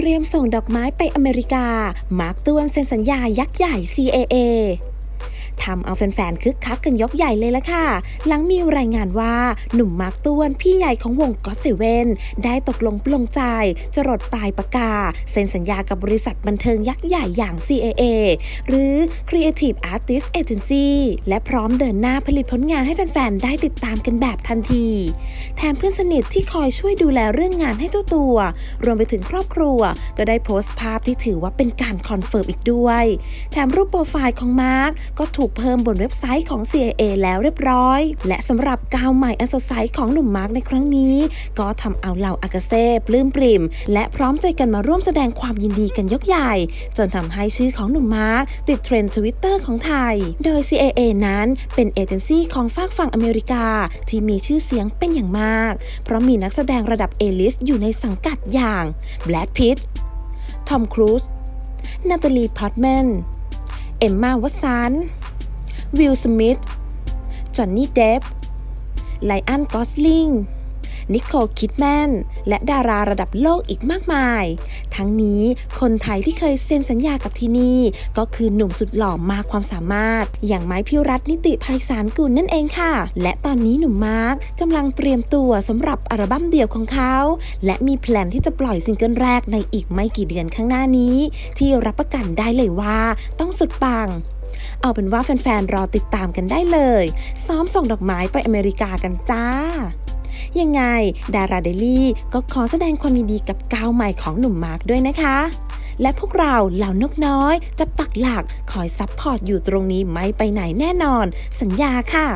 เตรียมส่งดอกไม้ไปอเมริกา มาร์กตวนเซ็นสัญญายักษ์ใหญ่ CAA ทำเอาแฟนๆคึกคักกันยกใหญ่เลยละค่ะ หลังมีรายงานว่าหนุ่มมาร์คต้วนพี่ใหญ่ของวงก็ t เซเว่นได้ตกลงปลงใจจรดปลายปากกา เซ็นสัญญากับบริษัทบันเทิงยักษ์ใหญ่อย่าง CAA หรือ Creative Artist Agency และพร้อมเดินหน้าผลิตผลงานให้แฟนๆ ได้ติดตามกันแบบทันที แถมเพื่อนสนิทที่คอยช่วยดูแลเรื่องงานให้เจ้าตัว รวมไปถึงครอบครัว ก็ได้โพสต์ภาพที่ถือว่าเป็นการคอนเฟิร์มอีกด้วย แถมรูปโปรไฟล์ของมาร์กก็ถูกเพิ่มบนเว็บไซต์ของ CIA แล้วเรียบร้อย และสำหรับกาวใหม่อันสดใสของหนุ่มมาร์กในครั้งนี้ ก็ทำเอาเหล่าอากาเซ่ปลื้มปริ่ม และพร้อมใจกันมาร่วมแสดงความยินดีกันยกใหญ่ จนทำให้ชื่อของหนุ่มมาร์กติดเทรนด์ทวิตเตอร์ของไทย โดย CIA นั้นเป็นเอเจนซี่ของฝากฝั่งอเมริกา ที่มีชื่อเสียงเป็นอย่างมาก เพราะมีนักแสดงระดับเอลิสอยู่ในสังกัดอย่างแบ d พิตทอมครูซนาตาลีพอตแมนเอมมาวัตสัน วิลสมิธจอห์นนี่เดฟไลอันกอสลิง นิโคลคิดแมน และดาราระดับโลกอีกมากมาย ทั้งนี้คนไทยที่เคยเซ็นสัญญากับที่นี่ ก็คือหนุ่มสุดหล่อมากความสามารถ อย่างไม้พิวรัตนนิติภัยสารกุลนั่นเองค่ะ และตอนนี้หนุ่มมาร์กกำลังเตรียมตัวสำหรับอัลบั้มเดี่ยวของเขา และมีแพลนที่จะปล่อยซิงเกิลแรกในอีกไม่กี่เดือนข้างหน้านี้ ที่รับประกันได้เลยว่า ต้องสุดปังเอาเป็นว่าแฟนๆ รอติดตามกันได้เลย ซ้อมส่งดอกไม้ไปอเมริกากันจ้า ยังไงดาราเดลี่ก็ขอแสดงความยินดีกับก้าวใหม่ของหนุ่มมาร์กด้วยนะคะ และพวกเราเหล่านกน้อย จะปักหลักคอยซัพพอร์ตอยู่ตรงนี้ไม่ไปไหนแน่นอน สัญญาค่ะ